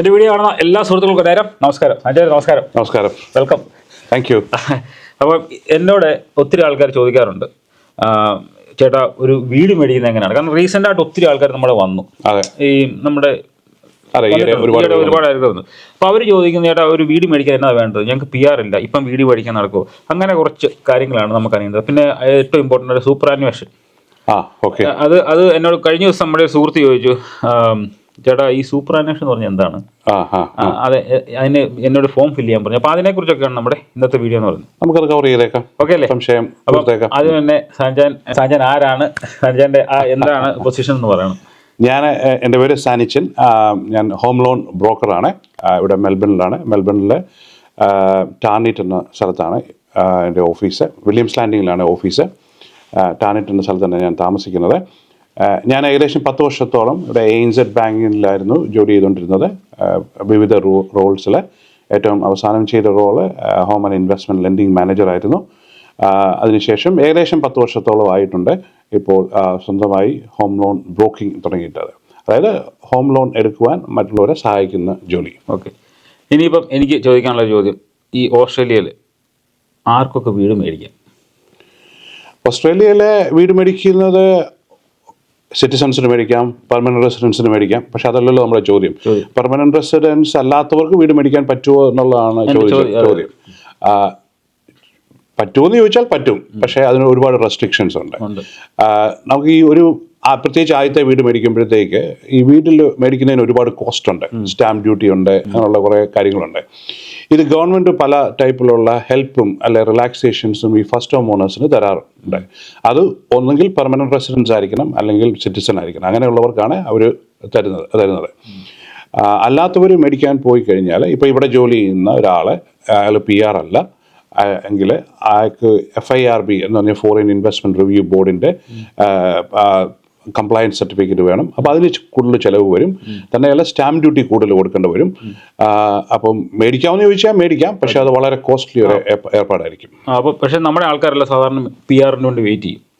എന്റെ വീഡിയോ കാണുന്ന എല്ലാ സുഹൃത്തുക്കൾക്കും നേരം നമസ്കാരം. സഞ്ജയ് നമസ്കാരം. നമസ്കാരം. വെൽക്കം താങ്ക് യു അപ്പൊ എന്നോട് ഒത്തിരി ആൾക്കാർ ചോദിക്കാറുണ്ട്. ചേട്ടാ ഒരു വീട് മേടിക്കുന്നത് എങ്ങനെയാണ്? കാരണം റീസെന്റ് ആയിട്ട് ഒത്തിരി ആൾക്കാർ നമ്മുടെ വന്നു. ഈ നമ്മുടെ. ഒരുപാട് ആൾക്കാർ വന്നു. അപ്പോൾ അവർ ചോദിക്കുന്ന ചേട്ടാ ഒരു വീട് മേടിക്കാൻ എന്നാ വേണ്ടത്? ഞങ്ങൾക്ക് പി ആർ ഇല്ല. ഇപ്പം വീട് മേടിക്കാൻ നടക്കുമോ അങ്ങനെ കുറച്ച് കാര്യങ്ങളാണ് നമുക്ക് അറിയുന്നത് പിന്നെ ഏറ്റവും ഇമ്പോർട്ടന്റ് ഒരു സൂപ്പർ അന്വേഷൻ ആ ഓക്കെ അത് അത് എന്നോട് കഴിഞ്ഞ ദിവസം നമ്മുടെ സുഹൃത്ത് ചോദിച്ചു. ചേട്ടാ ഈ സൂപ്പർ അന്വേഷൻ എന്ന് പറഞ്ഞാൽ എന്താണ്? അതെ അതിന് എന്നോട് ഫോം ഫില്ല് ചെയ്യാൻ പറഞ്ഞു. അപ്പൊ അതിനെ കുറിച്ചൊക്കെയാണ് നമ്മുടെ ഇന്നത്തെ വീഡിയോ എന്ന് പറയുന്നത് നമുക്ക് കവർ ചെയ്തേക്കാം. ഓക്കെ അല്ലേ? സംശയം അത് തന്നെ സഞ്ജാൻ സഞ്ജാൻ ആരാണ്? സഞ്ജാന്റെ എന്താണ് പൊസിഷൻ എന്ന് പറയണം. ഞാൻ എന്റെ പേര് സാനിച്ചൻ ഞാൻ ഹോം ലോൺ ബ്രോക്കറാണ് ഇവിടെ മെൽബണിലാണ്. മെൽബണിലെ ടാർണിറ്റ് എന്ന സ്ഥലത്താണ് എന്റെ ഓഫീസ്. വില്യംസ് ലാൻഡിങ്ങിലാണ് ഓഫീസ്. ടാർണിറ്റ് എന്ന സ്ഥലത്താണ് ഞാൻ താമസിക്കുന്നത്. ഞാൻ ഏകദേശം പത്ത് വർഷത്തോളം ഇവിടെ എയിൻസെഡ് ബാങ്കിലായിരുന്നു ജോലി ചെയ്തുകൊണ്ടിരുന്നത്. വിവിധ റോ റോൾസിൽ ഏറ്റവും അവസാനം ചെയ്ത role home and investment lending മാനേജറായിരുന്നു. അതിനുശേഷം ഏകദേശം പത്ത് വർഷത്തോളം ആയിട്ടുണ്ട് ഇപ്പോൾ സ്വന്തമായി ഹോം ലോൺ ബ്രോക്കിംഗ് തുടങ്ങിയിട്ടത്. അതായത് ഹോം ലോൺ എടുക്കുവാൻ മറ്റുള്ളവരെ സഹായിക്കുന്ന ജോലി. ഓക്കെ. ഇനിയിപ്പം എനിക്ക് ചോദിക്കാനുള്ള ചോദ്യം ഈ ഓസ്ട്രേലിയയിൽ ആർക്കൊക്കെ വീട് മേടിക്കാം? ഓസ്ട്രേലിയയിലെ വീട് മേടിക്കുന്നത് സിറ്റിസൺസിന് മേടിക്കാം പെർമനന്റ് റെസിഡൻസിന് മേടിക്കാം. പക്ഷെ അതല്ലല്ലോ നമ്മുടെ ചോദ്യം. പെർമനന്റ് റെസിഡൻസ് അല്ലാത്തവർക്ക് വീട് മേടിക്കാൻ പറ്റുമോ എന്നുള്ളതാണ് ചോദ്യം, പറ്റുമെന്ന് ചോദിച്ചാൽ പറ്റും. പക്ഷേ അതിന് ഒരുപാട് റെസ്ട്രിക്ഷൻസ് ഉണ്ട്. നമുക്ക് ഈ ഒരു പ്രത്യേകിച്ച് ആദ്യത്തെ വീട് മേടിക്കുമ്പോഴത്തേക്ക് ഈ വീട്ടിൽ മേടിക്കുന്നതിന് ഒരുപാട് കോസ്റ്റ് ഉണ്ട്. സ്റ്റാമ്പ് ഡ്യൂട്ടി ഉണ്ട് അങ്ങനെയുള്ള കുറേ കാര്യങ്ങളുണ്ട്. ഇത് ഗവൺമെന്റ് പല ടൈപ്പിലുള്ള ഹെൽപ്പും അല്ലെ റിലാക്സേഷൻസും ഈ ഫസ്റ്റ് ഹോം ഓണേഴ്സിന് തരാറുണ്ട്. അത് ഒന്നുകിൽ പെർമനന്റ് റെസിഡൻസ് ആയിരിക്കണം അല്ലെങ്കിൽ സിറ്റിസൺ ആയിരിക്കണം. അങ്ങനെയുള്ളവർക്കാണ് അവർ തരുന്നത് തരുന്നത്. അല്ലാത്തവർ മേടിക്കാൻ പോയി കഴിഞ്ഞാൽ ഇപ്പോൾ ഇവിടെ ജോലി ചെയ്യുന്ന ഒരാളെ അയാൾ പി ആർ അല്ല. എങ്കിൽ അയാൾക്ക് എഫ് ഐ ആർ ബി എന്ന് പറഞ്ഞ ഫോറിൻ ഇൻവെസ്റ്റ്മെന്റ് റിവ്യൂ ബോർഡിന്റെ കംപ്ലയൻസ് സർട്ടിഫിക്കറ്റ് വേണം. അപ്പോൾ അതിന് കൂടുതൽ ചിലവ് വരും. തന്നെയല്ല സ്റ്റാമ്പ് ഡ്യൂട്ടി കൂടുതൽ കൊടുക്കേണ്ടി വരും. അപ്പം മേടിക്കാമെന്ന് ചോദിച്ചാൽ മേടിക്കാം. പക്ഷേ അത്. വളരെ കോസ്റ്റ്ലി ഒരു ഏർപ്പ- ഏർപ്പാടായിരിക്കും. അപ്പോൾ പക്ഷേ നമ്മുടെ ആൾക്കാരല്ല സാധാരണ പി ആറിന് വേണ്ടി വെയിറ്റ് ചെയ്യും.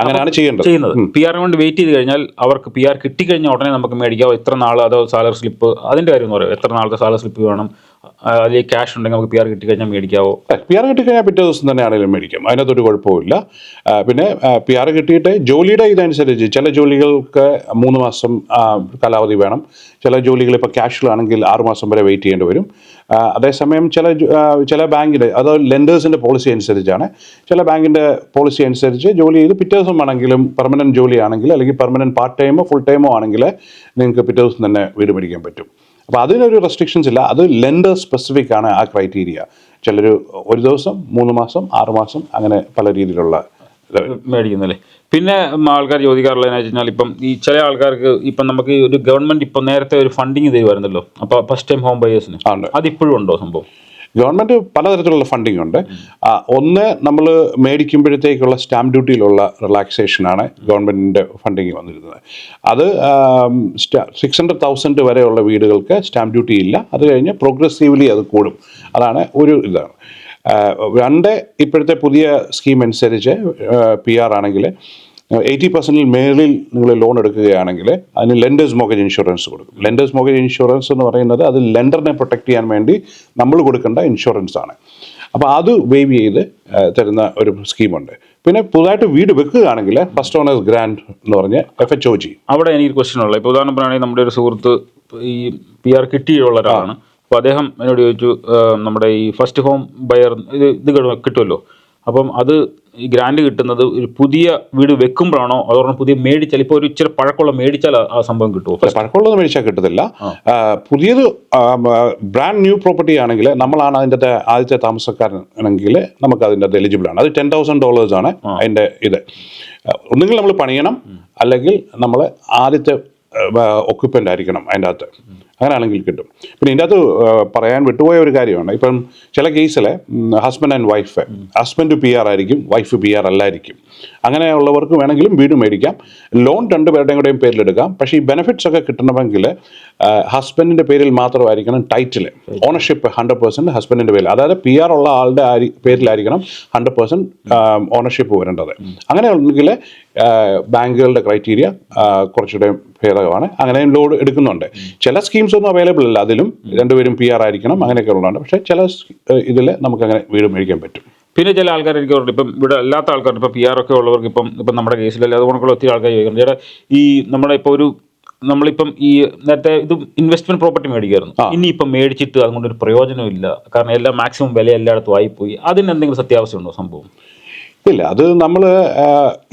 അങ്ങനെയാണ് ചെയ്യേണ്ടത്. ചെയ്യുന്നത്. പി ആറിന് വേണ്ടി വെയിറ്റ് ചെയ്ത് കഴിഞ്ഞാൽ അവർക്ക് പി ആർ കിട്ടിക്കഴിഞ്ഞാൽ ഉടനെ നമുക്ക് മേടിക്കാം. എത്ര നാൾ അതോ സാലറി സ്ലിപ്പ് അതിന്റെ കാര്യം എന്ന് പറയാം. എത്ര നാളത്തെ സാലറി സ്ലിപ്പ് വേണം? അതിൽ ക്യാഷ് ഉണ്ടെങ്കിൽ നമുക്ക് പി ആർ കിട്ടിക്കഴിഞ്ഞാൽ മേടിക്കാവോ? പി ആർ കിട്ടിക്കഴിഞ്ഞാൽ പിറ്റേ ദിവസം തന്നെ ആണെങ്കിലും മേടിക്കാം. അതിനകത്തൊരു കുഴപ്പമില്ല പിന്നെ പി ആർ കിട്ടിയിട്ട് ജോലിയുടെ ഇതനുസരിച്ച് ചില ജോലികൾക്ക് മൂന്ന് മാസം കാലാവധി വേണം. ചില ജോലികൾ ഇപ്പോൾ ക്യാഷിലാണെങ്കിൽ ആറുമാസം വരെ വെയിറ്റ് ചെയ്യേണ്ടി വരും. അതേസമയം ചില ചില ബാങ്കിന്റെ അത് ലെൻഡേഴ്സിന്റെ പോളിസി അനുസരിച്ചാണ്. ചില ബാങ്കിന്റെ പോളിസി അനുസരിച്ച് ജോലി ചെയ്ത് പിറ്റേ ദിവസം ആണെങ്കിലും പെർമനന്റ് ജോലിയാണെങ്കിൽ അല്ലെങ്കിൽ പെർമനന്റ് പാർട്ട് ടൈമോ ഫുൾ ടൈമോ ആണെങ്കിൽ നിങ്ങൾക്ക് പിറ്റേ ദിവസം തന്നെ വീട് മേടിക്കാൻ പറ്റും. അപ്പോൾ അതിനൊരു റെസ്ട്രിക്ഷൻസ് ഇല്ല. അത് ലെൻഡർ സ്പെസിഫിക് ആണ് ആ ക്രൈറ്റീരിയ ചിലർ ഒരു ദിവസം മൂന്ന് മാസം ആറ് മാസം അങ്ങനെ പല രീതിയിലുള്ള. മേടിക്കുന്നല്ലേ? പിന്നെ ആൾക്കാർ ചോദിക്കാറുള്ളതെന്ന് വെച്ചാൽ ഇപ്പം ഈ ചില ആൾക്കാർക്ക് ഇപ്പം നമുക്ക് ഒരു ഗവൺമെന്റ് ഇപ്പം നേരത്തെ ഒരു ഫണ്ടിങ് തരുമായിരുന്നല്ലോ അപ്പോൾ ഫസ്റ്റ് ടൈം ഹോം ബയേഴ്സിന് അത് ഇപ്പോഴും അതിപ്പോഴും ഉണ്ടോ സംഭവം? ഗവൺമെന്റ് പലതരത്തിലുള്ള ഫണ്ടിങ് ഉണ്ട്. ഒന്ന് നമ്മൾ മേടിക്കുമ്പോഴത്തേക്കുള്ള സ്റ്റാമ്പ് ഡ്യൂട്ടിയിലുള്ള റിലാക്സേഷനാണ് ഗവൺമെന്റിന്റെ ഫണ്ടിങ് വന്നിരുന്നത്. അത് സിക്സ് ഹൺഡ്രഡ് തൗസൻഡ് വരെയുള്ള വീടുകൾക്ക് സ്റ്റാമ്പ് ഡ്യൂട്ടി ഇല്ല. അത് കഴിഞ്ഞ് പ്രോഗ്രസീവ്ലി അത് കൂടും. അതാണ് ഒരു ഇതാണ്. രണ്ട് ഇപ്പോഴത്തെ പുതിയ സ്കീം അനുസരിച്ച് പി ആർ ആണെങ്കിൽ എയ്റ്റി പെർസെന്റിൽ മേളിൽ നിങ്ങൾ ലോൺ എടുക്കുകയാണെങ്കിൽ അതിന് ലെൻഡേഴ്സ് മോഗേജ് ഇൻഷുറൻസ് കൊടുക്കും. ലെൻഡേഴ്സ് മോഗേജ് ഇൻഷുറൻസ് എന്ന് പറയുന്നത് അത് ലെൻഡറിനെ പ്രൊട്ടക്ട് ചെയ്യാൻ വേണ്ടി നമ്മൾ കൊടുക്കേണ്ട ഇൻഷുറൻസ് ആണ്. അപ്പോൾ അത് വേവ് ചെയ്ത് തരുന്ന ഒരു സ്കീമുണ്ട് പിന്നെ പുതുതായിട്ട് വീട് വെക്കുകയാണെങ്കിൽ ഫസ്റ്റ് ഓണേഴ്സ് ഗ്രാൻഡ് എന്ന് പറഞ്ഞ് എഫ് എച്ച് ഒ ജി അവിടെ എനിക്ക് ക്വസ്റ്റ്യൻ ഉള്ളത്. ഇപ്പോൾ ഉദാഹരണം പറയുകയാണെങ്കിൽ നമ്മുടെ ഒരു സുഹൃത്ത് ഈ പി ആർ കിട്ടിയുള്ള ഒരാളാണ്. അപ്പോൾ അദ്ദേഹം എന്നോട് ചോദിച്ചു നമ്മുടെ ഈ ഫസ്റ്റ് ഹോം ബയർ ഇത് ഇത് കിടു- കിട്ടുമല്ലോ. അപ്പം അത് ഈ ഗ്രാൻഡ് കിട്ടുന്നത് ഒരു പുതിയ വീട് വെക്കുമ്പോഴാണോ? അതോടൊപ്പം പുതിയ മേടിച്ചാൽ ഇപ്പോൾ ഒരു ഇച്ചിരി പഴക്കമുള്ള മേടിച്ചാൽ ആ- സംഭവം കിട്ടുമോ പഴക്കമുള്ളത് മേടിച്ചാൽ കിട്ടത്തില്ല. പുതിയത് ബ്രാൻഡ് ന്യൂ പ്രോപ്പർട്ടി ആണെങ്കിൽ നമ്മളാണ് അതിന്റെ ആദ്യത്തെ താമസക്കാരനാണെങ്കിൽ നമുക്ക് അതിന്റെ അത് എലിജിബിൾ ആണ്. അത് ടെൻ തൗസൻഡ് ഡോളേഴ്സ് ആണ് അതിന്റെ ഇത്. ഒന്നുകിൽ നമ്മൾ പണിയണം അല്ലെങ്കിൽ നമ്മൾ ആദ്യത്തെ ഒക്യുപ്പന്റ് ആയിരിക്കണം അതിന്റെ അകത്ത്. അങ്ങനെയാണെങ്കിൽ കിട്ടും. പിന്നെ ഇതിന്റെ അകത്ത് പറയാൻ വിട്ടുപോയ ഒരു കാര്യമാണ്. ഇപ്പം ചില കേസിൽ husband and wife husband P R ആയിരിക്കും വൈഫ് പി ആർ അല്ലായിരിക്കും. അങ്ങനെയുള്ളവർക്ക് വേണമെങ്കിലും വീട് മേടിക്കാം. ലോൺ രണ്ടുപേരുടെയും കൂടെയും പേരിലെടുക്കാം. പക്ഷേ ഈ ബെനിഫിറ്റ്സ് ഒക്കെ കിട്ടണമെങ്കിൽ ഹസ്ബൻഡിന്റെ പേരിൽ മാത്രമായിരിക്കണം ടൈറ്റിൽ ഓണർഷിപ്പ് ഹൺഡ്രഡ് പെർസെന്റ് ഹസ്ബൻഡിന്റെ പേരിൽ. അതായത് പി ആർ ഉള്ള ആളുടെ പേരിലായിരിക്കണം ഹൺഡ്രഡ് പെർസെന്റ് ഓണർഷിപ്പ് വരേണ്ടത് അങ്ങനെ ഉണ്ടെങ്കിൽ ബാങ്കുകളുടെ ക്രൈറ്റീരിയ കുറച്ചുകൂടെ ഭേദകമാണ്. അങ്ങനെയും ലോഡ് എടുക്കുന്നുണ്ട്. ചില സ്കീംസ് ഒന്നും അവൈലബിൾ അല്ല. അതിലും രണ്ടുപേരും പി ആർ ആയിരിക്കണം. അങ്ങനെയൊക്കെ ഉള്ളതാണ്. പക്ഷേ ചില ഇതിൽ നമുക്കങ്ങനെ വീട് മേടിക്കാൻ പറ്റും. പിന്നെ ചില ആൾക്കാർ എനിക്ക് ഇപ്പം ഇവിടെ അല്ലാത്ത ആൾക്കാർ ഇപ്പം പി ആർ ഒക്കെ ഉള്ളവർക്ക് ഇപ്പം ഇപ്പം നമ്മുടെ കേസിലല്ല അതുകൊണ്ടുള്ള ഒത്തിരി ആൾക്കാർ ചോദിക്കുന്നത് ചേട്ടാ ഈ നമ്മുടെ ഇപ്പോൾ ഒരു നമ്മളിപ്പം ഈ നേരത്തെ ഇത് ഇൻവെസ്റ്റ്മെന്റ് പ്രോപ്പർട്ടി മേടിക്കായിരുന്നു ഇനിയിപ്പം മേടിച്ചിട്ട് അതുകൊണ്ട് ഒരു പ്രയോജനമില്ല കാരണം എല്ലാം മാക്സിമം വില എല്ലായിടത്തും ആയിപ്പോയി. അതിന് എന്തെങ്കിലും സത്യാവസ്ഥ ഉണ്ടോ സംഭവം? ഇല്ല അത് നമ്മൾ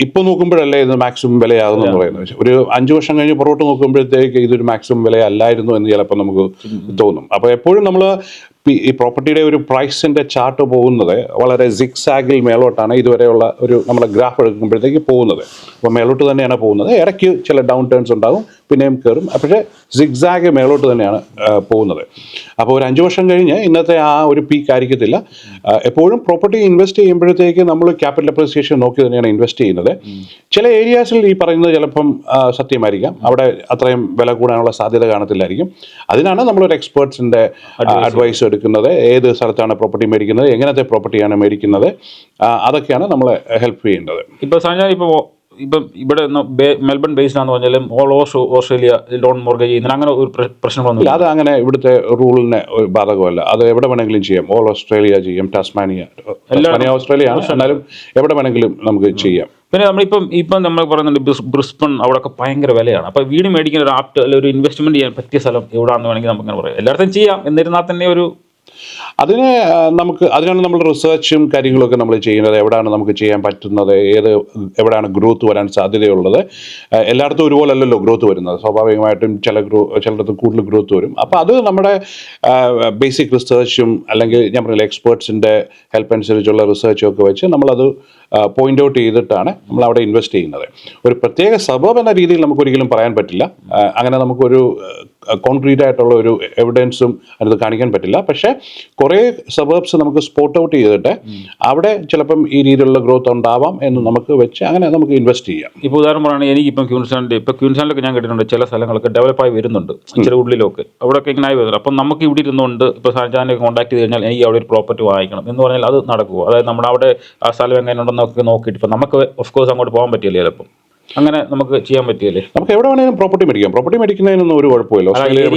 ഇപ്പോൾ നോക്കുമ്പോഴല്ലേ ഇത് മാക്സിമം വിലയാകുന്നു എന്ന് പറയുന്നത്. ഒരു അഞ്ച് വർഷം കഴിഞ്ഞ് പുറകോട്ട് നോക്കുമ്പോഴത്തേക്ക് ഇതൊരു മാക്സിമം വില അല്ലായിരുന്നു എന്ന് ചിലപ്പോൾ നമുക്ക് തോന്നും. അപ്പോൾ എപ്പോഴും നമ്മൾ ഈ പ്രോപ്പർട്ടിയുടെ ഒരു പ്രൈസിന്റെ ചാർട്ട് പോകുന്നത് വളരെ സിക്സാഗിൽ മേലോട്ടാണ് ഇതുവരെയുള്ള ഒരു നമ്മുടെ ഗ്രാഫ് എടുക്കുമ്പോഴത്തേക്ക് പോകുന്നത്. അപ്പോൾ മേലോട്ട് തന്നെയാണ് പോകുന്നത്. ഇടയ്ക്ക് ചില ഡൗൺ ടേൺസ് ഉണ്ടാകും പിന്നെയും കയറും. പക്ഷേ സിക്സാഗ് മേലോട്ട് തന്നെയാണ് പോകുന്നത്. അപ്പോൾ ഒരു അഞ്ച് വർഷം കഴിഞ്ഞ് ഇന്നത്തെ ആ ഒരു പീക്ക് ആയിരിക്കത്തില്ല. എപ്പോഴും പ്രോപ്പർട്ടി ഇൻവെസ്റ്റ് ചെയ്യുമ്പോഴത്തേക്ക് നമ്മൾ ക്യാപിറ്റൽ അപ്രീസിയേഷൻ നോക്കി തന്നെയാണ് ഇൻവെസ്റ്റ് ചെയ്യുന്നത്. ചില ഏരിയാസിൽ ഈ പറയുന്നത് ചിലപ്പം സത്യമായിരിക്കാം. അവിടെ അത്രയും വില കൂടാനുള്ള സാധ്യത കാണത്തില്ലായിരിക്കും. അതിനാണ് നമ്മളൊരു എക്സ്പേർട്സിന്റെ അഡ്വൈസ് എടുക്കുന്നത് ഏത് സ്ഥലത്താണ് പ്രോപ്പർട്ടി മേടിക്കുന്നത് എങ്ങനത്തെ പ്രോപ്പർട്ടിയാണ് മേടിക്കുന്നത് അതൊക്കെയാണ് നമ്മളെ ഹെൽപ്പ് ചെയ്യേണ്ടത്. ഇപ്പോൾ സഞ്ജയ് ഇപ്പോൾ ഇപ്പം ഇവിടെ മെൽബൺ ബേസ്ഡ് ആണെന്ന് പറഞ്ഞാലും all over Australia loan mortgage ചെയ്യുന്നതിന് അങ്ങനെ ഒരു പ്ര- പ്രശ്നങ്ങളൊന്നും ഇല്ല അത് അങ്ങനെ ഇവിടുത്തെ റൂളിന് ഒരു ബാധകമല്ല. അത് എവിടെ വേണമെങ്കിലും ചെയ്യാം. ഓൾ ഓസ്ട്രേലിയ ചെയ്യാം ടാസ്മാനിയ ഓസ്ട്രേലിയ ആണ്. എന്നാലും എവിടെ വേണമെങ്കിലും നമുക്ക് ചെയ്യാം. പിന്നെ നമ്മളിപ്പം ഇപ്പം നമ്മൾ പറയുന്നുണ്ട് ബ്രിസ്- ബ്രിസ്ബൺ അവിടെയൊക്കെ ഭയങ്കര വിലയാണ്. അപ്പോൾ വീട് മേടിക്കുന്ന ഒരു ആപ്റ്റ് അല്ലെങ്കിൽ ഒരു ഇൻവെസ്റ്റ്മെന്റ് ചെയ്യാൻ പറ്റിയ സ്ഥലം എവിടെയാണെന്ന് വേണമെങ്കിൽ നമുക്കങ്ങനെ പറയാം. എല്ലായിടത്തും ചെയ്യാം. എന്നിരുന്നാൽ തന്നെ ഒരു അതിന് നമുക്ക് അതിനാണ് നമ്മൾ റിസർച്ചും കാര്യങ്ങളൊക്കെ നമ്മൾ ചെയ്യുന്നത്. എവിടെയാണ് നമുക്ക് ചെയ്യാൻ പറ്റുന്നത്? ഏത് എവിടെയാണ് ഗ്രോത്ത് വരാൻ സാധ്യതയുള്ളത്? എല്ലായിടത്തും ഒരുപോലെ അല്ലല്ലോ ഗ്രോത്ത് വരുന്നത്. സ്വാഭാവികമായിട്ടും ചില ഗ്രോ ചിലയിടത്ത് കൂടുതൽ ഗ്രോത്ത് വരും. അപ്പോൾ അത് നമ്മുടെ ബേസിക് റിസർച്ചും അല്ലെങ്കിൽ ഞാൻ പറഞ്ഞില്ല എക്സ്പേർട്സിന്റെ ഹെൽപ്പ് അനുസരിച്ചുള്ള റിസർച്ചും ഒക്കെ വെച്ച് നമ്മളത് പോയിന്റ് ഔട്ട് ചെയ്തിട്ടാണ് നമ്മൾ അവിടെ ഇൻവെസ്റ്റ് ചെയ്യുന്നത്. ഒരു പ്രത്യേക സബബ് എന്ന രീതിയിൽ നമുക്ക് ഒരിക്കലും പറയാൻ പറ്റില്ല. അങ്ങനെ നമുക്കൊരു കോൺക്രീറ്റ് ആയിട്ടുള്ള ഒരു എവിഡൻസും അതിനത് കാണിക്കാൻ പറ്റില്ല. പക്ഷേ കുറേ സബേബ്സ് നമുക്ക് സ്പോട്ട് ഔട്ട് ചെയ്തിട്ട് അവിടെ ചിലപ്പം ഈ രീതിയിലുള്ള ഗ്രോത്ത് ഉണ്ടാവാം എന്ന് നമുക്ക് വെച്ച് അങ്ങനെ നമുക്ക് ഇൻവെസ്റ്റ് ചെയ്യാം. ഇപ്പോൾ ഉദാഹരണം പറയുകയാണെങ്കിൽ എനിക്കിപ്പം ക്യൂൻസാൻഡ് ഇപ്പോൾ ക്യൂൻസാൻഡിലൊക്കെ ഞാൻ കേട്ടിട്ടുണ്ട് ചില സ്ഥലങ്ങളൊക്കെ ഡെവലപ്പായി വരുന്നുണ്ട്. ചില ഉള്ളിലൊക്കെ. അവിടെയൊക്കെ ഇങ്ങനെ ആയി വരുന്നുണ്ട്. അപ്പം നമുക്ക് ഇവിടെ ഇരുന്നുകൊണ്ട് ഇപ്പോൾ ഷാജാനെ കോൺടാക്ട് ചെയ്ത് കഴിഞ്ഞാൽ എനിക്ക് അവിടെ ഒരു പ്രോപ്പർട്ടി വാങ്ങിക്കണം എന്ന് പറഞ്ഞാൽ അത് നടക്കുമോ അതായത് നമ്മുടെ അവിടെ ആ സ്ഥലം എങ്ങനെ ഉണ്ടെന്നൊക്കെ നോക്കിയിട്ട് ഇപ്പം നമുക്ക് ഓഫ് കോഴ്സ് അങ്ങോട്ട് പോകാൻ പറ്റില്ല ചിലപ്പം അങ്ങനെ നമുക്ക് ചെയ്യാൻ പറ്റിയല്ലേ? നമുക്ക് എവിടെ വേണേലും പ്രോപ്പർട്ടി മേടിക്കാം. പ്രോപ്പർട്ടി മേടിക്കുന്നതിനൊന്നും ഒരു കുഴപ്പമില്ല. ഓസ്ട്രേലിയ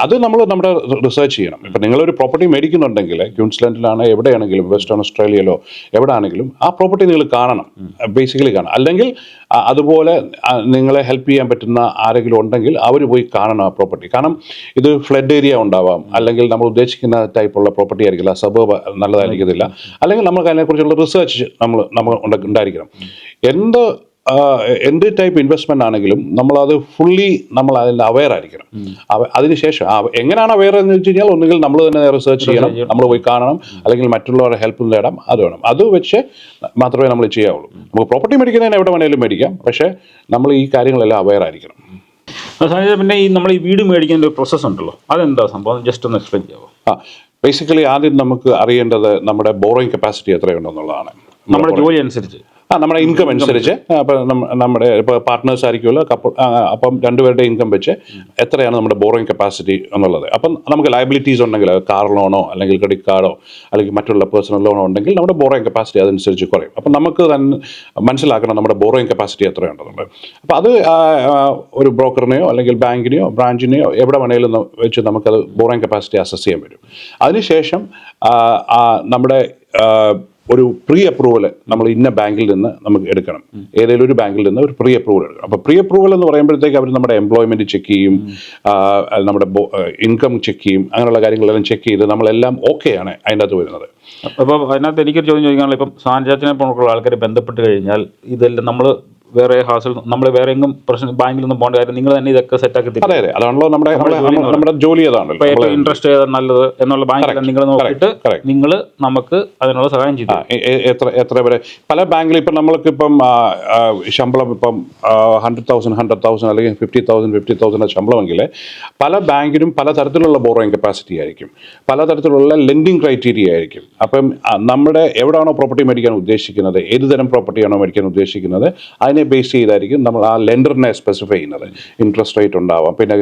അത് നമ്മൾ നമ്മുടെ റിസർച്ച് ചെയ്യണം. ഇപ്പം നിങ്ങളൊരു പ്രോപ്പർട്ടി മേടിക്കുന്നുണ്ടെങ്കിൽ ക്യൂൻസ്ലാൻഡിലാണ് എവിടെയാണെങ്കിലും വെസ്റ്റേൺ ഓസ്ട്രേലിയയിലോ എവിടെ ആണെങ്കിലും ആ പ്രോപ്പർട്ടി നിങ്ങൾ കാണണം. ബേസിക്കലി കാണണം. അല്ലെങ്കിൽ അതുപോലെ നിങ്ങളെ ഹെൽപ്പ് ചെയ്യാൻ പറ്റുന്ന ആരെങ്കിലും ഉണ്ടെങ്കിൽ അവർ പോയി കാണണം ആ പ്രോപ്പർട്ടി കാരണം ഇത് ഫ്ലഡ് ഏരിയ ഉണ്ടാവാം. അല്ലെങ്കിൽ നമ്മൾ ഉദ്ദേശിക്കുന്ന ടൈപ്പുള്ള പ്രോപ്പർട്ടി ആയിരിക്കില്ല. സബബ് നല്ലതായിരിക്കത്തില്ല. അല്ലെങ്കിൽ നമുക്ക് അതിനെക്കുറിച്ചുള്ള റിസർച്ച് നമ്മൾ നമ്മൾ ഉണ്ടായിരിക്കണം. എന്ത് എന്ത് ടൈപ്പ് ഇൻവെസ്റ്റ്മെന്റ് ആണെങ്കിലും നമ്മളത് ഫുള്ളി നമ്മൾ അതിന്റെ അവയർ ആയിരിക്കണം. അതിനുശേഷം എങ്ങനെയാണ് അവെയർ എന്ന് വെച്ച് കഴിഞ്ഞാൽ ഒന്നുകിൽ നമ്മൾ തന്നെ റിസർച്ച് ചെയ്യണം നമ്മൾ പോയി കാണണം അല്ലെങ്കിൽ മറ്റുള്ളവരുടെ ഹെൽപ്പ് നേടാം അത് വേണം. അത് വെച്ച് മാത്രമേ നമ്മൾ ചെയ്യാവുള്ളൂ. നമുക്ക് പ്രോപ്പർട്ടി മേടിക്കുന്നതിന് എവിടെ വേണേലും മേടിക്കാം പക്ഷേ നമ്മൾ ഈ കാര്യങ്ങളെല്ലാം അവയർ ആയിരിക്കണം. പിന്നെ ഈ നമ്മൾ ഈ വീട് മേടിക്കുന്ന ഒരു പ്രോസസ് ഉണ്ടല്ലോ. അതെന്താ സംഭവം? ജസ്റ്റ് ഒന്ന് എക്സ്പ്ലെയിൻ ചെയ്യാമോ ആ ബേസിക്കലി ആദ്യം നമുക്ക് അറിയേണ്ടത് നമ്മുടെ ബോറോയിങ് കപ്പാസിറ്റി എത്രയുണ്ടെന്നുള്ളതാണ്. നമ്മുടെ ജോലി അനുസരിച്ച്. ആ നമ്മുടെ ഇൻകം അനുസരിച്ച്. അപ്പം നമ്മുടെ ഇപ്പോൾ പാർട്ട്നേഴ്സ് ആയിരിക്കുമല്ലോ കപ്പിൾ അപ്പം രണ്ടുപേരുടെ ഇൻകം വെച്ച് എത്രയാണ് നമ്മുടെ ബോറോയിങ് കപ്പാസിറ്റി എന്നുള്ളത്. അപ്പം നമുക്ക് ലയബിലിറ്റീസ് ഉണ്ടെങ്കിൽ കാർ ലോണോ അല്ലെങ്കിൽ ക്രെഡിറ്റ് കാർഡോ അല്ലെങ്കിൽ മറ്റുള്ള പേഴ്സണൽ ലോണോ ഉണ്ടെങ്കിൽ നമ്മുടെ ബോറോയിങ് കപ്പാസിറ്റി അതനുസരിച്ച് കുറയും. അപ്പം നമുക്ക് തന്നെ മനസ്സിലാക്കണം നമ്മുടെ ബോറോയിങ് കപ്പാസിറ്റി എത്രയുണ്ടെന്നുള്ളത് അപ്പം അത് ഒരു ബ്രോക്കറിനെയോ അല്ലെങ്കിൽ ബാങ്കിനെയോ ബ്രാഞ്ചിനെയോ എവിടെ വേണേലും വെച്ച് നമുക്കത് ബോറോയിങ് കപ്പാസിറ്റി അസസ് ചെയ്യാൻ പറ്റും. അതിനുശേഷം നമ്മുടെ ഒരു പ്രീ അപ്രൂവൽ നമ്മൾ ഇന്ന ബാങ്കിൽ നിന്ന് നമുക്ക് എടുക്കണം. ഏതെങ്കിലും ഒരു ബാങ്കിൽ നിന്ന് ഒരു പ്രീ അപ്രൂവൽ എടുക്കണം. അപ്പോൾ പ്രീ അപ്രൂവൽ എന്ന് പറയുമ്പോഴത്തേക്ക് അവർ നമ്മുടെ എംപ്ലോയ്മെന്റ് ചെക്ക് ചെയ്യും നമ്മുടെ ഇൻകം ചെക്ക് ചെയ്യും അങ്ങനെയുള്ള കാര്യങ്ങളെല്ലാം ചെക്ക് ചെയ്ത് നമ്മളെല്ലാം ഓക്കെയാണ് അതിന്റെ അകത്ത് വരുന്നത്. അപ്പോൾ അതിനകത്ത് എനിക്കൊരു ചോദ്യം ചോദിക്കാനുള്ള ഇപ്പം സാൻചാച്ചിനെ പോലുള്ള ആൾക്കാർ ബന്ധപ്പെട്ട് കഴിഞ്ഞാൽ ഇതെല്ലാം നമ്മൾ വേറെ ഹാസിൽ നമ്മൾ വേറെ എങ്ങും പ്രശ്നം ബാങ്കിലൊന്നും പോകേണ്ട കാര്യം നിങ്ങൾ തന്നെ ഇതൊക്കെ സെറ്റാക്കി തരും. അതെ അതെ. അതാണല്ലോ നമ്മുടെ നമ്മുടെ ജോലി ഇപ്പോൾ ഏറ്റവും ഇൻട്രസ്റ്റ് ഏതാ നല്ലത് എന്നുള്ള ബാങ്കിൽ നിങ്ങൾ നോക്കിയിട്ട്. നിങ്ങൾ നമുക്ക് അതിനുള്ള സഹായം ചെയ്തു എത്ര എത്ര വരെ പല ബാങ്കിൽ ഇപ്പം നമ്മൾക്ക് ഇപ്പം ശമ്പളം ഇപ്പം ഹൺഡ്രഡ് തൗസൻഡ് ഹൺഡ്രഡ് തൗസൻഡ് അല്ലെങ്കിൽ ഫിഫ്റ്റി തൗസൻഡ് ഫിഫ്റ്റി തൗസൻഡ് ശമ്പളമെങ്കിൽ പല ബാങ്കിനും പല തരത്തിലുള്ള ബോറോയിങ് കപ്പാസിറ്റി ആയിരിക്കും. പല തരത്തിലുള്ള ലെൻഡിങ് ക്രൈറ്റീരിയ ആയിരിക്കും. അപ്പം നമ്മുടെ എവിടെയാണോ പ്രോപ്പർട്ടി മേടിക്കാൻ ഉദ്ദേശിക്കുന്നത് ഏത് തരം പ്രോപ്പർട്ടിയാണോ മേടിക്കാൻ ഉദ്ദേശിക്കുന്നത് അതിന് അതിനെ ബേസ് ചെയ്തായിരിക്കും നമ്മൾ ആ ലെൻഡറിനെ സ്പെസിഫൈ ചെയ്യുന്നത്. ഇൻട്രസ്റ്റ് റേറ്റ് ഉണ്ടാവാം. പിന്നെ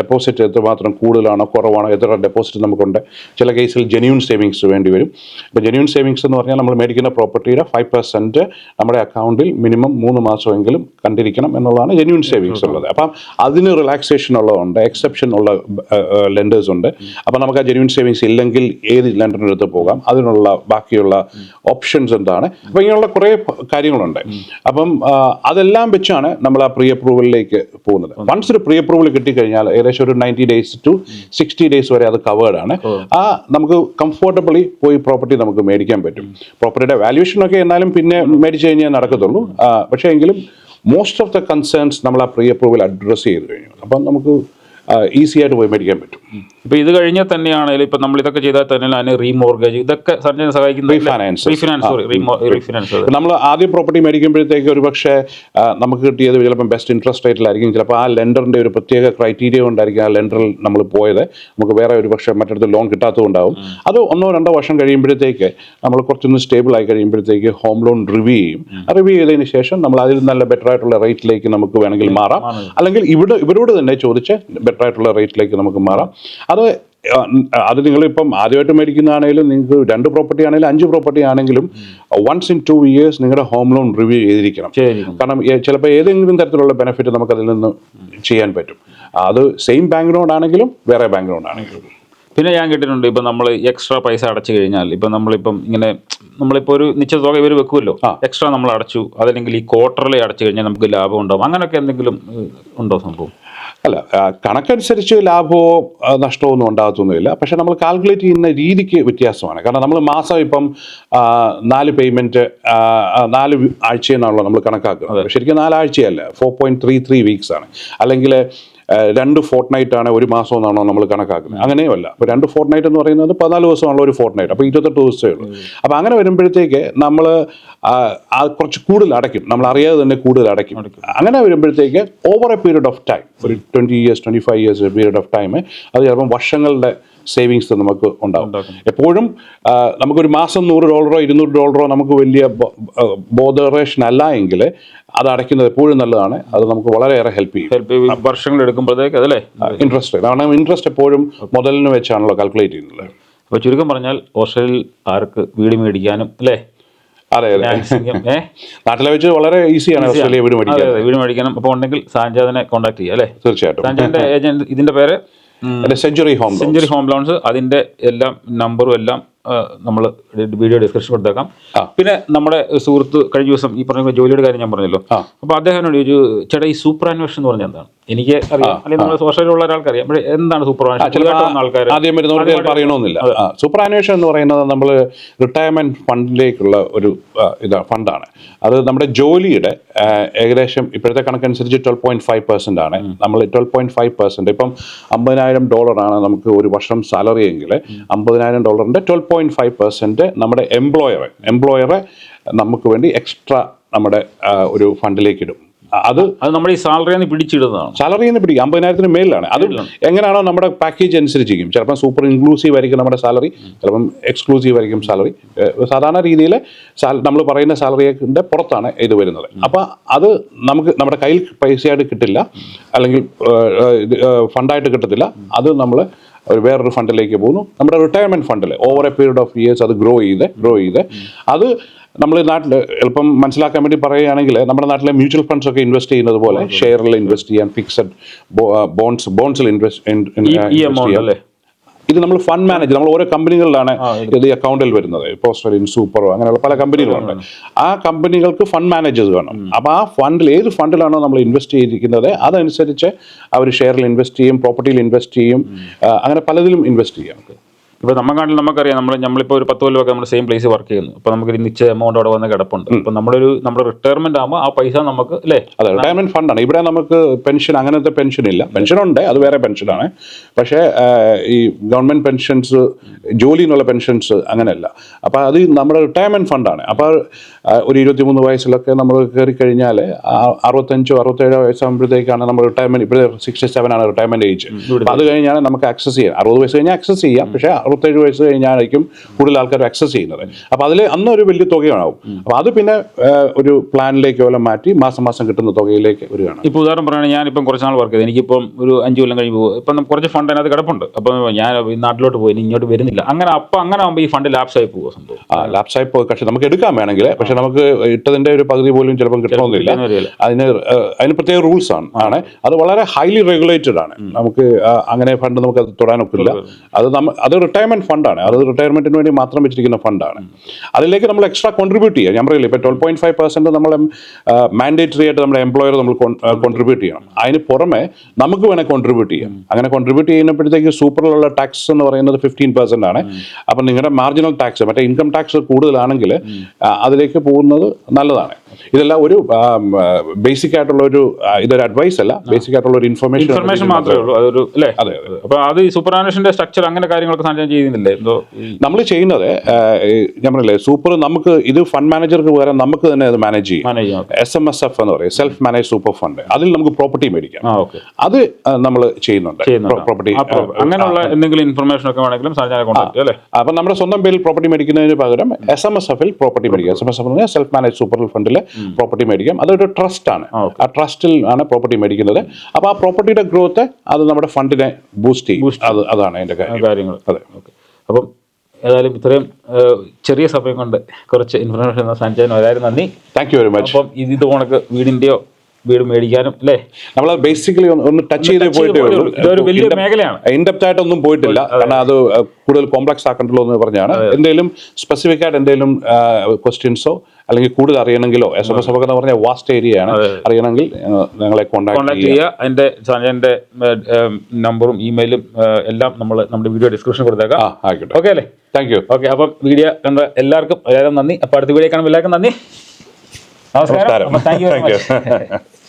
ഡെപ്പോസിറ്റ് എത്രമാത്രം കൂടുതലാണോ കുറവാണോ എത്ര ഡെപ്പോസിറ്റ് നമുക്കുണ്ട്. ചില കേസിൽ ജെന്യൂൺ സേവിങ്സ് വേണ്ടി വരും. ഇപ്പോൾ ജെന്യൂൺ സേവിങ്സ് എന്ന് പറഞ്ഞാൽ നമ്മൾ മേടിക്കുന്ന പ്രോപ്പർട്ടിയുടെ ഫൈവ് പെർസെന്റ് നമ്മുടെ അക്കൗണ്ടിൽ മിനിമം മൂന്ന് മാസമെങ്കിലും കണ്ടിരിക്കണം എന്നുള്ളതാണ് ജെന്യൂൺ സേവിങ്സ് ഉള്ളത്. അപ്പം അതിന് റിലാക്സേഷൻ ഉള്ളതുണ്ട് എക്സെപ്ഷൻ ഉള്ള ലെൻഡേഴ്സ് ഉണ്ട്. അപ്പം നമുക്ക് ആ ജെന്യൂൺ സേവിങ്സ് ഇല്ലെങ്കിൽ ഏത് ലെൻഡറിന്റെ അടുത്ത് പോകാം. അതിനുള്ള ബാക്കിയുള്ള ഓപ്ഷൻസ് എന്താണ്? അപ്പം ഇങ്ങനെയുള്ള കുറേ കാര്യങ്ങളുണ്ട്. അപ്പം ആ, അതെല്ലാം വെച്ചാണ് നമ്മൾ ആ പ്രീ അപ്രൂവലിലേക്ക് പോകുന്നത്. വൺസ് ഒരു പ്രീ അപ്രൂവൽ കിട്ടിക്കഴിഞ്ഞാൽ ഏകദേശം ഒരു ninety days to sixty days വരെ അത് കവേർഡ് ആണ്. ആ നമുക്ക് കംഫോർട്ടബിളി പോയി പ്രോപ്പർട്ടി നമുക്ക് മേടിക്കാൻ പറ്റും. പ്രോപ്പർട്ടിയുടെ വാല്യൂഷൻ ഒക്കെ എന്നാലും പിന്നെ മേടിച്ചു കഴിഞ്ഞാൽ നടക്കത്തുള്ളൂ. പക്ഷേ എങ്കിലും മോസ്റ്റ് ഓഫ് ദ കൺസേൺസ് നമ്മൾ ആ പ്രീ അപ്രൂവൽ അഡ്രസ്സ് ചെയ്ത് കഴിഞ്ഞു. അപ്പം നമുക്ക് ഈസി ആയിട്ട് പോയി മേടിക്കാൻ പറ്റും. ഇപ്പൊ ഇത് കഴിഞ്ഞാൽ തന്നെയാണെങ്കിലും ഇപ്പൊ നമ്മൾ ഇതൊക്കെ ചെയ്താൽ തന്നെ അതിന് റീമോർഗേജ് ഇതൊക്കെ സർജനെ സഹായിക്കുന്നത്. റീഫിനാൻസ് സോറി റീഫിനാൻസ് നമ്മൾ ആദ്യം പ്രോപ്പർട്ടി മേടിക്കുമ്പോഴത്തേക്ക് ഒരു പക്ഷേ നമുക്ക് കിട്ടിയത് ചിലപ്പം ബെസ്റ്റ് ഇൻട്രസ്റ്റ് റേറ്റിലായിരിക്കും ചിലപ്പോൾ ആ ലെൻഡറിന്റെ ഒരു പ്രത്യേക ക്രൈറ്റീരിയ കൊണ്ടായിരിക്കും ആ ലെൻഡറിൽ നമ്മൾ പോയത്. നമുക്ക് വേറെ ഒരു പക്ഷേ മറ്റടുത്ത് ലോൺ കിട്ടാത്തതുകൊണ്ടാവും അത് ഒന്നോ രണ്ടോ വർഷം കഴിയുമ്പോഴത്തേക്ക് നമ്മൾ കുറച്ചൊന്ന് സ്റ്റേബിൾ ആയി കഴിയുമ്പോഴത്തേക്ക് ഹോം ലോൺ റിവ്യൂ ചെയ്യും. റിവ്യൂ ചെയ്തതിന് ശേഷം നമ്മൾ അതിൽ നല്ല ബെറ്റർ ആയിട്ടുള്ള റേറ്റിലേക്ക് നമുക്ക് വേണമെങ്കിൽ മാറാം. അല്ലെങ്കിൽ ഇവിടെ ഇവരോട് തന്നെ ചോദിച്ച് ബെറ്റർ ആയിട്ടുള്ള റേറ്റിലേക്ക് നമുക്ക് മാറാം. അത് അത് നിങ്ങളിപ്പം ആദ്യമായിട്ട് മേടിക്കുന്നതാണെങ്കിലും നിങ്ങൾക്ക് രണ്ട് പ്രോപ്പർട്ടി ആണെങ്കിലും അഞ്ച് പ്രോപ്പർട്ടി ആണെങ്കിലും വൺസ് ഇൻ ടു ഇയേഴ്സ് നിങ്ങളുടെ ഹോം ലോൺ റിവ്യൂ ചെയ്തിരിക്കണം. കാരണം ചിലപ്പോൾ ഏതെങ്കിലും തരത്തിലുള്ള ബെനിഫിറ്റ് നമുക്ക് അതിൽ നിന്ന് ചെയ്യാൻ പറ്റും. അത് സെയിം ബാങ്ക് ലോൺ ആണെങ്കിലും വേറെ ബാങ്ക് ലോൺ ആണെങ്കിലും. പിന്നെ ഞാൻ കേട്ടിട്ടുണ്ട് ഇപ്പം നമ്മൾ എക്സ്ട്രാ പൈസ അടച്ചു കഴിഞ്ഞാൽ ഇപ്പം നമ്മളിപ്പം ഇങ്ങനെ നമ്മളിപ്പോൾ ഒരു നിശ്ചിത തുക ഇവർ വെക്കുമല്ലോ? എക്സ്ട്രാ നമ്മൾ അടച്ചു അതല്ലെങ്കിൽ ഈ ക്വാർട്ടർലി അടച്ചു കഴിഞ്ഞാൽ നമുക്ക് ലാഭം ഉണ്ടാവും. അങ്ങനെയൊക്കെ എന്തെങ്കിലും ഉണ്ടോ സംഭവം? അല്ല കണക്കനുസരിച്ച് ലാഭമോ നഷ്ടമോ ഒന്നും ഉണ്ടാകത്തൊന്നുമില്ല. പക്ഷെ നമ്മൾ കാൽക്കുലേറ്റ് ചെയ്യുന്ന രീതിക്ക് വ്യത്യാസമാണ്. കാരണം നമ്മൾ മാസം ഇപ്പം നാല് പേയ്മെന്റ് നാല് ആഴ്ചയെന്നാണല്ലോ നമ്മൾ കണക്കാക്കുന്നത്. ശരിക്കും നാലാഴ്ചയല്ല four point three three weeks ആണ്. അല്ലെങ്കിൽ രണ്ട് ഫോർട്ട് നൈറ്റ് ആണ് ഒരു മാസം എന്നാണോ നമ്മൾ കണക്കാക്കുന്നത്. അങ്ങനെയുമല്ല. അപ്പോൾ രണ്ട് ഫോർട്ട് നൈറ്റ് എന്ന് പറയുന്നത് പതിനാല് ദിവസമാണല്ലോ ഒരു ഫോർട്ട് നൈറ്റ് അപ്പോൾ ഇരുപത്തെട്ട് ദിവസമേ ഉള്ളൂ. അപ്പോൾ അങ്ങനെ വരുമ്പോഴത്തേക്ക് നമ്മൾ കുറച്ച് കൂടുതൽ അടയ്ക്കും. നമ്മൾ അറിയാതെ തന്നെ കൂടുതൽ അടയ്ക്കും. അങ്ങനെ വരുമ്പോഴത്തേക്ക് over a period of time ഒരു twenty years twenty five years period of time അത് ചിലപ്പം വർഷങ്ങളുടെ സേവിങ്സ് നമുക്ക് ഉണ്ടാവും. എപ്പോഴും നമുക്കൊരു മാസം നൂറ് ഡോളറോ ഇരുന്നൂറ് ഡോളറോ നമുക്ക് വലിയ ബോധറേഷൻ അല്ല എങ്കിൽ അത് അടയ്ക്കുന്നത് എപ്പോഴും നല്ലതാണ്. അത് നമുക്ക് വളരെയേറെ ഹെൽപ്പ് ചെയ്യും. ഹെൽപ്പ് വർഷങ്ങൾ എടുക്കുമ്പോഴത്തേക്ക് അതല്ലേ ഇൻട്രസ്റ്റ് കാരണം ഇൻട്രസ്റ്റ് എപ്പോഴും മുതലിന് വെച്ചാണല്ലോ കാൽക്കുലേറ്റ് ചെയ്യുന്നത്. അപ്പൊ ചുരുക്കം പറഞ്ഞാൽ ഓസ്ട്രേലിയയിൽ ആർക്ക് വീട് മേടിക്കാനും അല്ലേ? അതെ അതെ. നാട്ടിലെ വെച്ച് വളരെ ഈസിയാണ് ഓസ്ട്രേലിയ വീട് മേടിക്കാൻ. വീട് മേടിക്കണം. അപ്പോൾ ഉണ്ടെങ്കിൽ സാഞ്ചാദിനെ കോൺടാക്ട് ചെയ്യാം അല്ലേ? തീർച്ചയായിട്ടും. സാഞ്ചാദിന്റെ ഏജന്റ് ഇതിന്റെ പേര്? Century home century home loans അതിന്റെ എല്ലാം നമ്പറും എല്ലാം നമ്മൾ വീഡിയോ ഡിസ്ക്രിപ്ഷൻ കൊടുത്തേക്കാം. പിന്നെ നമ്മുടെ സുഹൃത്ത് കഴിഞ്ഞ ദിവസം ഈ പറഞ്ഞ ജോലിയുടെ കാര്യം ഞാൻ പറഞ്ഞല്ലോ. അപ്പോൾ അപ്പൊ അദ്ദേഹത്തിനോട് ഒരു ചേട്ടാ ഈ സൂപ്പർ അന്വേഷൻ എന്ന് പറഞ്ഞാൽ എന്താണ്? എനിക്ക് അറിയാം. അല്ലെങ്കിൽ നമ്മുടെ ഓസ്ട്രേലിയയിലുള്ള ഒരാൾക്ക് അറിയാം പക്ഷേ എന്താണ് സൂപ്പർ ആൾക്കാർ ആദ്യം വരുന്നവർക്ക് ചിലപ്പോൾ സൂപ്പർ അന്വേഷണം എന്ന് പറയുന്നത് നമ്മൾ റിട്ടയർമെന്റ് ഫണ്ടിലേക്കുള്ള ഒരു ഇതാ ഫണ്ടാണ്. അത് നമ്മുടെ ജോലിയുടെ ഏകദേശം ഇപ്പോഴത്തെ കണക്കനുസരിച്ച് ട്വൽവ് പോയിന്റ് ഫൈവ് പെർസെന്റ് ആണ്. നമ്മൾ ട്വൽവ് പോയിന്റ് ഫൈവ് പെർസെന്റ് ഇപ്പം അമ്പതിനായിരം ഡോളറാണ് നമുക്ക് ഒരു വർഷം സാലറി എങ്കിൽ അമ്പതിനായിരം ഡോളറിന്റെ ട്വൽവ് പോയിന്റ് ഫൈവ് പെർസെന്റ് നമ്മുടെ എംപ്ലോയറെ എംപ്ലോയറെ നമുക്ക് വേണ്ടി എക്സ്ട്രാ നമ്മുടെ ഒരു ഫണ്ടിലേക്ക് ഇടും. അത് അത് നമ്മുടെ ഈ സാലറിയിൽ നിന്ന് പിടിച്ചിടുന്നതാണ്. സാലറി നിന്ന് പിടിക്കും. അമ്പതിനായിരത്തിന് മേലാണ് അത് എങ്ങനെയാണോ നമ്മുടെ പാക്കേജ് അനുസരിച്ചിരിക്കും. ചിലപ്പം സൂപ്പർ ഇൻക്ലൂസീവ് ആയിരിക്കും നമ്മുടെ സാലറി ചിലപ്പം എക്സ്ക്ലൂസീവ് ആയിരിക്കും സാലറി സാധാരണ രീതിയിൽ നമ്മൾ പറയുന്ന സാലറിയുടെ പുറത്താണ് ഇത് വരുന്നത്. അപ്പോൾ അത് നമുക്ക് നമ്മുടെ കയ്യിൽ പൈസയായിട്ട് കിട്ടില്ല. അല്ലെങ്കിൽ ഫണ്ടായിട്ട് കിട്ടത്തില്ല. അത് നമ്മൾ ഒരു വേറൊരു ഫണ്ടിലേക്ക് പോകുന്നു. നമ്മുടെ റിട്ടയർമെന്റ് ഫണ്ടിൽ over a period of years അത് ഗ്രോ ചെയ്ത് ഗ്രോ ചെയ്ത്. അത് നമ്മൾ നാട്ടിൽ എളുപ്പം മനസ്സിലാക്കാൻ വേണ്ടി പറയുകയാണെങ്കിൽ നമ്മുടെ നാട്ടിലെ മ്യൂച്വൽ ഫണ്ട്സ് ഒക്കെ ഇൻവെസ്റ്റ് ചെയ്യുന്നത് പോലെ ഷെയറിൽ ഇൻവെസ്റ്റ് ചെയ്യാൻ ഫിക്സഡ് ബോൺസ് ബോൺസിൽ ഇൻവെസ്റ്റ് ഇത് നമ്മൾ ഫണ്ട് മാനേജർ നമ്മൾ ഓരോ കമ്പനികളിലാണ് ഇത് അക്കൗണ്ടിൽ വരുന്നത്. ഓസ്ട്രേലിയൻ സൂപ്പറോ അങ്ങനെയുള്ള പല കമ്പനികളുണ്ട്. ആ കമ്പനികൾക്ക് ഫണ്ട് മാനേജേഴ്സ് വേണം. അപ്പോൾ ആ ഫണ്ടിൽ ഏത് ഫണ്ടിലാണോ നമ്മൾ ഇൻവെസ്റ്റ് ചെയ്തിരിക്കുന്നത് അതനുസരിച്ച് അവർ ഷെയറിൽ ഇൻവെസ്റ്റ് ചെയ്യും പ്രോപ്പർട്ടിയിൽ ഇൻവെസ്റ്റ് ചെയ്യും അങ്ങനെ പലതിലും ഇൻവെസ്റ്റ് ചെയ്യാം. ഇപ്പൊ നമുക്കാണെങ്കിൽ നമുക്കറിയാം നമ്മൾ നമ്മളിപ്പോൾ ഒരു പത്ത് കൊല്ലമൊക്കെ നമ്മൾ സെയിം പ്ലേസ് വർക്ക് ചെയ്യുന്നു. അപ്പൊ നമുക്ക് ഒരു നിശ്ചയ എമൗണ്ട് അവിടെ വന്ന് കിടപ്പുണ്ട്. അപ്പൊ നമ്മളൊരു നമ്മുടെ റിട്ടയർമെന്റ് ആകുമ്പോൾ ആ പൈസ നമുക്ക് അല്ലേ അതെ റിട്ടയർമെന്റ് ഫണ്ടാണ് ഇവിടെ നമുക്ക് പെൻഷൻ അങ്ങനത്തെ പെൻഷൻ ഇല്ല. പെൻഷൻ ഉണ്ട് അത് വേറെ പെൻഷനാണ് പക്ഷേ ഈ ഗവൺമെന്റ് പെൻഷൻസ് ജോലി എന്നുള്ള പെൻഷൻസ് അങ്ങനെയല്ല. അപ്പോൾ അത് നമ്മുടെ റിട്ടയർമെന്റ് ഫണ്ടാണ് അപ്പോൾ ഒരു ഇരുപത്തിമൂന്ന് വയസ്സിലൊക്കെ നമ്മൾ കയറി കഴിഞ്ഞാൽ അറുപത്തഞ്ചോ അറുപത്തേഴോ വയസ്സാകുമ്പോഴത്തേക്കാണ് നമ്മൾ റിട്ടയർമെന്റ് ഇപ്പോൾ സിക്സ്റ്റി സെവൻ ആണ് റിട്ടയർമെന്റ് ഏജ് അപ്പോൾ അത് കഴിഞ്ഞാൽ നമുക്ക് ആക്സസ് ചെയ്യാം അറുപത് വയസ്സ് കഴിഞ്ഞാൽ ആക്സസ് ചെയ്യാം. പക്ഷേ അറുപത്തേഴ് വയസ്സ് കഴിഞ്ഞായിരിക്കും കൂടുതൽ ആൾക്കാർ അക്സസ് ചെയ്യുന്നത്. അപ്പോൾ അതിൽ അന്ന് ഒരു വലിയ തുകയാവും അപ്പോൾ അത് പിന്നെ ഒരു പ്ലാനിലേക്ക് വല്ല മാറ്റി മാസം മാസം കിട്ടുന്ന തുകയിലേക്ക് വരികയാണ്. ഇപ്പോൾ ഉദാഹരണം പറയുകയാണെങ്കിൽ ഞാനിപ്പം കുറച്ച് നാൾ വർക്ക് ചെയ്ത്. എനിക്കിപ്പം ഒരു അഞ്ച് കൊല്ലം കഴിഞ്ഞ് പോകും. ഇപ്പം കുറച്ച് ഫണ്ട് അതിനകത്ത് കിടപ്പുണ്ട്. അപ്പം ഞാൻ ഈ നാട്ടിലോട്ട് പോയി ഇങ്ങോട്ട് വരുന്നില്ല. അങ്ങനെ അപ്പം അങ്ങനെ ആകുമ്പോൾ ഈ ഫണ്ട് ലാപ്സ് ആയി പോകുമോ സംഭവം? ആ ലാപ്സായി പക്ഷേ നമുക്ക് എടുക്കാൻ വേണമെങ്കിൽ പക്ഷേ നമുക്ക് ഇട്ടതിന്റെ ഒരു പകുതി പോലും ചിലപ്പം കിട്ടണമെന്നില്ല. അതിന് അതിന് പ്രത്യേക റൂൾസ് ആണ്. ആണ്. അത് വളരെ ഹൈലി റെഗുലേറ്റഡ് ആണ്. നമുക്ക് അങ്ങനെ ഫണ്ട് നമുക്ക് അത് തൊടാനൊക്കില്ല. അത് നമ്മൾ അത് റിട്ടയർമെന്റ് ഫണ്ടാണ് അത് റിട്ടയർമെന്റിന് വേണ്ടി മാത്രം വെച്ചിരിക്കുന്ന ഫണ്ടാണ് അതിലേക്ക് നമ്മൾ എക്സ്ട്രാ കോൺട്രിബ്യൂട്ട് ചെയ്യുക ഞാൻ പറയില്ല ഇപ്പോൾ ട്വൽവ് പോയിന്റ് ഫൈവ് പെർസെന്റ് നമ്മൾ മാൻഡേറ്ററി ആയിട്ട് നമ്മുടെ എംപ്ലോയർ നമ്മൾ കോൺട്രിബ്യൂട്ട് ചെയ്യണം. അതിന് പുറമെ നമുക്ക് വേണേൽ കോൺട്രിബ്യൂട്ട് ചെയ്യാം. അങ്ങനെ കോൺട്രിബ്യൂട്ട് ചെയ്യുമ്പോഴത്തേക്ക് സൂപ്പറിലുള്ള ടാക്സ് എന്ന് പറയുന്നത് ഫിഫ്റ്റീൻ പെർസെന്റ് ആണ്. അപ്പം നിങ്ങളുടെ മാർജിനൽ ടാക്സ് മറ്റേ ഇൻകം ടാക്സ് കൂടുതലാണെങ്കിൽ അതിലേക്ക് പോകുന്നത് നല്ലതാണ്. ഇതെല്ലാം ഒരു ബേസിക് ആയിട്ടുള്ള ഒരു ഇതൊരു അഡ്വൈസ് അല്ല. ബേസിക് ആയിട്ടുള്ള ഒരു ഇൻഫർമേഷൻ ഇൻഫർമേഷൻ മാത്രമേ ഉള്ളൂ. അതൊരു അല്ലേ? അതെ അപ്പൊ അപ്പോൾ അത് ഈ സൂപ്പർ ആനുഷന്റെ സ്ട്രക്ചർ അങ്ങനെ കാര്യങ്ങളൊക്കെ സാധനം ചെയ്യുന്നില്ലേ? എന്തോ നമ്മൾ ചെയ്യുന്നത് ഞാൻ പറഞ്ഞില്ലേ സൂപ്പർ നമുക്ക് ഇത് ഫണ്ട് മാനേജർക്ക് പകരം നമുക്ക് തന്നെ അത് മാനേജ് ചെയ്യും. എസ് എം എസ് എഫ് എന്ന് പറയും സെൽഫ് മാനേജ് സൂപ്പർ ഫണ്ട് അതിൽ നമുക്ക് പ്രോപ്പർട്ടി മേടിക്കാം. അത് നമ്മൾ ചെയ്യുന്നുണ്ട്. പ്രോപ്പർട്ടി അങ്ങനെയുള്ള എന്തെങ്കിലും ഇൻഫർമേഷൻ ഒക്കെ വേണമെങ്കിലും അല്ലേ? അപ്പം നമ്മുടെ സ്വന്തം പേരിൽ പ്രോപ്പർട്ടി മേടിക്കുന്നതിന് പകരം എസ് എം എസ് എഫിൽ പ്രോപ്പർട്ടി മേടിക്കുക. S M S F self manage super ഫണ്ടിൽ പ്രോപ്പർട്ടി മേടിക്കാം. അതൊരു ട്രസ്റ്റ് ആണ്. ആ. ട്രസ്റ്റിൽ ആണ് പ്രോപ്പർട്ടി മേടിക്കുന്നത്. അപ്പോൾ ആ പ്രോപ്പർട്ടിയുടെ ഗ്രോത്ത് അത് നമ്മുടെ ഫണ്ടിനെ ബൂസ്റ്റ് ചെയ്യും. അത് അതാണ് അതിന്റെ കാര്യങ്ങൾ. അതെ. ഓക്കെ അപ്പം ഏതായാലും ഇത്രയും ചെറിയ സമയം കൊണ്ട് കുറച്ച് ഇൻഫർമേഷൻ എന്ന സഞ്ചാരം വരാനും നന്ദി. താങ്ക് യു വെരി മച്ച് അപ്പം ഇത് കണക്ക് വീടിന്റെയോ വീട് മേടിക്കാനും അല്ലേ? നമ്മൾ ബേസിക്കലി ഒന്ന് ടച്ച് ചെയ്ത് പോയിട്ട് ഉള്ളൂ. ഇതൊരു വലിയ മേഖലയാണ്. ഇൻഡെപ്റ്റ് ആയിട്ടൊന്നും പോയിട്ടില്ല. കാരണം അത് കൂടുതൽ കോംപ്ലക്സ് ആക്കണ്ടല്ലോ എന്ന് പറഞ്ഞാണ്. എന്തെങ്കിലും സ്പെസിഫിക് ആയിട്ട് എന്തെങ്കിലും ക്വസ്റ്റ്യൻസോ അല്ലെങ്കിൽ കൂടുതൽ അറിയണമെങ്കിലോ എസ് എം എസ് എന്ന് പറഞ്ഞ വാസ്റ്റ് ഏരിയ ആണ്. അറിയണമെങ്കിൽ ഞങ്ങളെ കോൺടാക്ട് ചെയ്യുക. അതിന്റെ ചാനലിന്റെ നമ്പറും ഇമെയിലും എല്ലാം നമ്മൾ നമ്മുടെ വീഡിയോ ഡിസ്ക്രിപ്ഷൻ കൊടുത്തേക്കാം. ആയിക്കോട്ടെ. ഓക്കെ അല്ലേ? താങ്ക് യു ഓക്കെ അപ്പം വീഡിയോ കണ്ട എല്ലാവർക്കും എല്ലാവരും നന്ദി. അപ്പോൾ അടുത്ത വീഡിയോ കാണുമ്പോൾ എല്ലാവർക്കും നന്ദി. നമസ്കാരം നമസ്കാരം. Thank you Thank you.